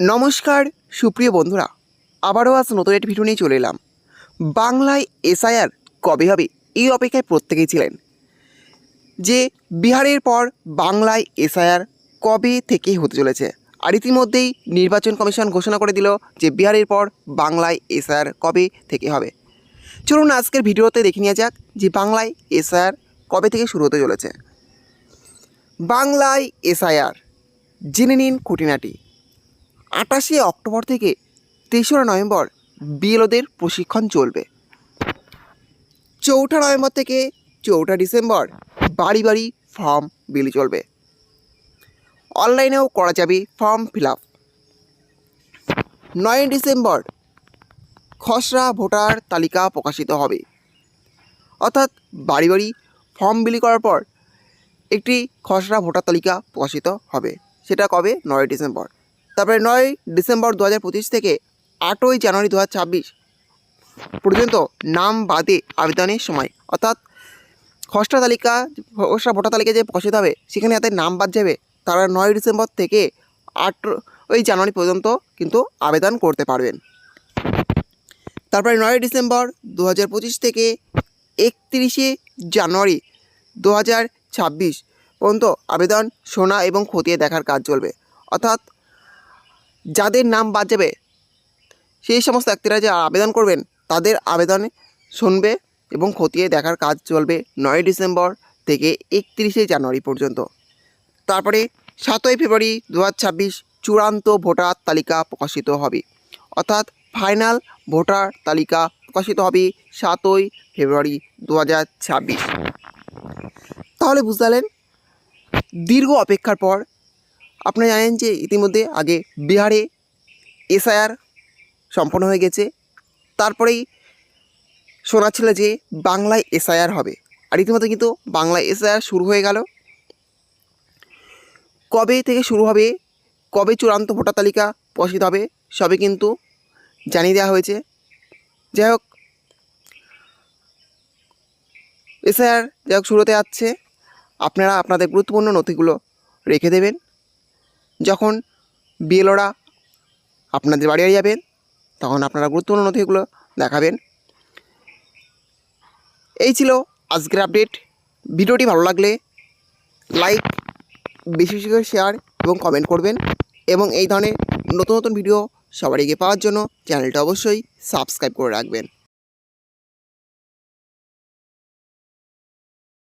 নমস্কার, সুপ্রিয় বন্ধুরা, আবারও আজ নতুন একটি ভিডিও নিয়ে চলে এলাম। বাংলায় এসআইআর কবে হবে এই অপেক্ষায় প্রত্যেকেই ছিলেন। যে বিহারের পর বাংলায় এসআইআর কবে থেকে হতে চলেছে, আর ইতিমধ্যেই নির্বাচন কমিশন ঘোষণা করে দিল যে বিহারের পর বাংলায় এসআইআর কবে থেকে হবে। চলুন আজকের ভিডিওতে দেখে নেওয়া যাক যে বাংলায় এসআইআর কবে থেকে শুরু হতে চলেছে। বাংলায় এসআইআর, জেনে নিন খুঁটিনাটি। আটাশে অক্টোবর থেকে তেসরা নভেম্বর বিএলওদের প্রশিক্ষণ চলবে। চৌঠা নভেম্বর থেকে চৌঠা ডিসেম্বর বাড়ি বাড়ি ফর্ম বিলি চলবে। অনলাইনেও করা যাবে ফর্ম ফিল আপ। নয় ডিসেম্বর খসড়া ভোটার তালিকা প্রকাশিত হবে। অর্থাৎ বাড়ি বাড়ি ফর্ম বিলি করার পর একটি খসড়া ভোটার তালিকা প্রকাশিত হবে। সেটা কবে? নয় ডিসেম্বর। তারপরে নয় ডিসেম্বর দু হাজার পঁচিশ থেকে আটই জানুয়ারি দু হাজার ছাব্বিশ পর্যন্ত নাম বাদে আবেদনের সময়। অর্থাৎ খসড়া তালিকা, খসড়া ভোটার তালিকা যে প্রকাশিত হবে, সেখানে যাতে নাম বাদ যাবে, তারা নয় ডিসেম্বর থেকে আটই জানুয়ারি পর্যন্ত কিন্তু আবেদন করতে পারবেন। তারপরে নয় ডিসেম্বর দু হাজার পঁচিশ থেকে একত্রিশে জানুয়ারি দু হাজার ছাব্বিশ পর্যন্ত আবেদন শোনা এবং খতিয়ে দেখার কাজ চলবে। অর্থাৎ যাদের নাম বাদ যাবে, সেই সমস্ত ব্যক্তিরা যে আবেদন করবেন, তাদের আবেদনে শুনবে এবং খতিয়ে দেখার কাজ চলবে নয় ডিসেম্বর থেকে একত্রিশে জানুয়ারি পর্যন্ত। তারপরে সাতই ফেব্রুয়ারি দু চূড়ান্ত ভোটার তালিকা প্রকাশিত হবে। অর্থাৎ ফাইনাল ভোটার তালিকা প্রকাশিত হবে সাতই ফেব্রুয়ারি দু তাহলে বুঝতে দীর্ঘ অপেক্ষার পর আপনারা জানেন যে ইতিমধ্যে আগে বিহারে এসআইআর সম্পন্ন হয়ে গেছে। তারপরেই শোনা ছিল যে বাংলায় এসআইআর হবে। আর ইতিমধ্যে কিন্তু বাংলায় এসআইআর শুরু হয়ে গেল। কবে থেকে শুরু হবে, কবে চূড়ান্ত ভোটার তালিকা প্রকাশিত হবে সবে কিন্তু জানিয়ে দেওয়া হয়েছে। যাই হোক, এসআইআর যাই হোক শুরু হতে যাচ্ছে আপনারা আপনাদের গুরুত্বপূর্ণ নথিগুলো রেখে দেবেন। যখন বিএলওরা আপনাদের বাড়ি বাড়ি যাবেন, তখন আপনারা গুরুত্বপূর্ণ নথিগুলো দেখাবেন। এই ছিল আজকের আপডেট ভিডিওটি ভালো লাগলে লাইক বেশি বেশি করে শেয়ার এবং কমেন্ট করবেন এবং এই ধরনের নতুন নতুন ভিডিও সবার আগে পাওয়ার জন্য চ্যানেলটা অবশ্যই সাবস্ক্রাইব করে রাখবেন।